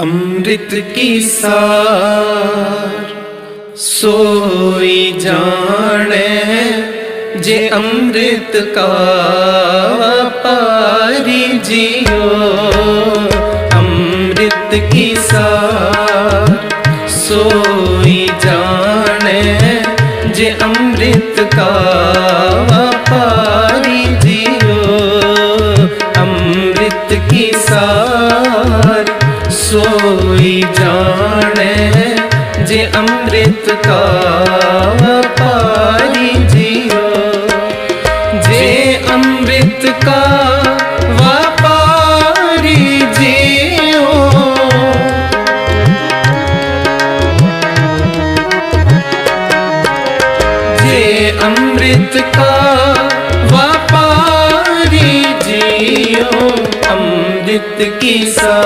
ਅੰਮ੍ਰਿਤ ਕੀ ਸਾਰ? ਸੋਈ ਜਾਣੈ ਜੇ ਅੰਮ੍ਰਿਤ ਕਾ ਪਾਰੀ ਜਿਓ ਅੰਮ੍ਰਿਤ ਕੀ ਸਾਰ? ਸੋਈ ਜਾਣੈ ਜੇ ਅੰਮ੍ਰਿਤ ਕਾ ਸੋਈ ਜਾਣੈ, ਜੇ ਅੰਮ੍ਰਿਤ ਕਾ ਪਾਰੀ ਜੀਓ। ਜੇ ਅੰਮ੍ਰਿਤ ਕਾ ਵਪਾਰੀ ਜਿਓ। ਜੇ ਅੰਮ੍ਰਿਤ ਕਾ ਵਪਾਰੀ ਜੀਓ, ਅੰਮ੍ਰਿਤ ਕੀ ਸਾ